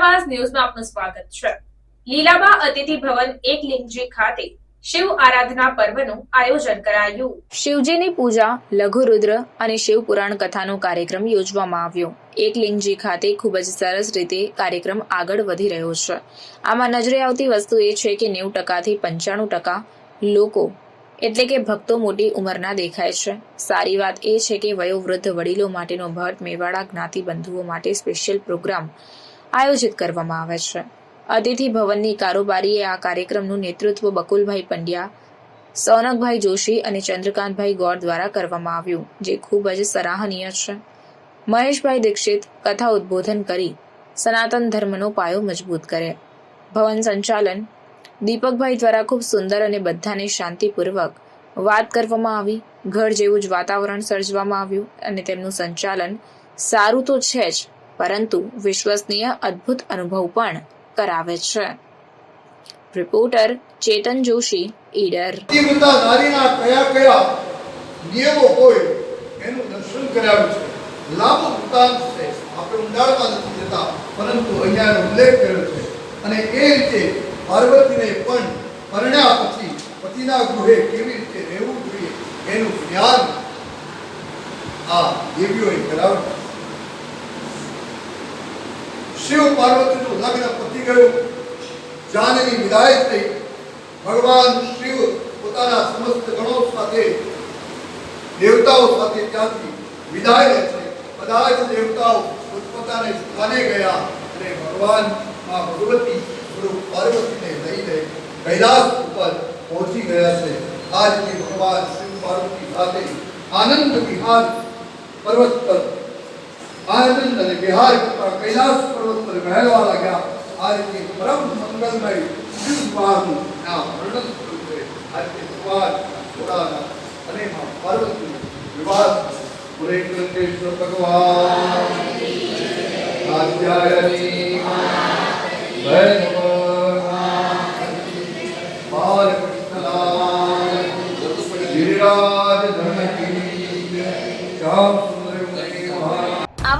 આપનું સ્વાગત છે. લીલાબા અતિથિ ભવન એકલિંગજી ખાતે શિવ આરાધના પર્વનું આયોજન કરાયું. શિવજીની પૂજા લઘુરુદ્ર અને શિવ પુરાણ કથાનો કાર્યક્રમ યોજવામાં આવ્યો. એકલિંગજી ખાતે ખૂબ જ સરસ રીતે કાર્યક્રમ આગળ વધી રહ્યો છે. આમાં નજરે આવતી વસ્તુ એ છે કે નેવું ટકાથી પંચાણું ટકા લોકો, એટલે કે ભક્તો મોટી ઉંમરના દેખાય છે. સારી વાત એ છે કે વયોવૃદ્ધ વડીલો માટેનો ભટ્ટ મેવાડા જ્ઞાતિ બંધુઓ માટે સ્પેશિયલ પ્રોગ્રામ આયોજિત કરવામાં આવે છે. અતિથિ ભવનની કારોબારીએ આ કાર્યક્રમનું નેતૃત્વ બકુલભાઈ પંડ્યા, સોનકભાઈ જોશી અને ચંદ્રકાંતભાઈ ગોર દ્વારા કરવામાં આવ્યું, જે ખૂબ જ સરાહનીય છે. મહેશભાઈ દીક્ષિત કથા ઉદ્બોધન કરી સનાતન ધર્મનો પાયો મજબૂત કરે. ભવન સંચાલન દીપકભાઈ દ્વારા ખૂબ સુંદર અને બધાને શાંતિપૂર્વક વાત કરવામાં આવી. ઘર જેવું જ વાતાવરણ સર્જવામાં આવ્યું અને તેમનું સંચાલન સારું તો છે જ પરંતુ વિશ્વસનીય અદ્ભુત અનુભવ પણ કરાવે છે. રિપોર્ટર ચેતન જોશી, ઈડર. નારીના કયા કયા નિયમો હોય એનું દર્શન કરાવ્યું છે. લાભ વૃત્તાંત છે. આપણે ઊંડાણમાં નથી જતા, પરંતુ અહીંયા ઉલ્લેખ કર્યો છે. અને એ રીતે પાર્વતીને પણ પરણ્યા પછી પતિના ગૃહે કેવી રીતે રહેવું જોઈએ એનું જ્ઞાન આ દેવીઓએ કરાવ્યું. શિવ પાર્વતીનું લગ્ન પતી ગયું. જાનની વિદાય થઈ ભગવાન શિવ પોતાના સમસ્ત ગણો સાથે, દેવતાઓ સાથે ત્યાંથી વિદાય લે છે. બધા જ દેવતાઓ પોતપોતાને સ્થાને ગયા અને ભગવાનમાં ભગવતી સ્વરૂપ પાર્વતીને લઈને કૈલાસ ઉપર પહોંચી ગયા છે. આ ભગવાન શિવ પાર્વતી સાથે આનંદ વિહાર પર્વત પર, આનંદ અને વિહાર કરતા કૈલાસ પર્વત પર વહેવા લાગ્યા. આ રીતે પરમ મંગલમય શિવ વિવાહનું આ વર્ણન કર્યું છે. આ રીતે ભગવાન ભોળાનાથ અને માં પાર્વતી વિવાદ પુરે કૃષ્ણ ભગવાન આધ્યાયની બાલકૃષ્ણલાલ ગિરિરાજ સુંદર મહારાજ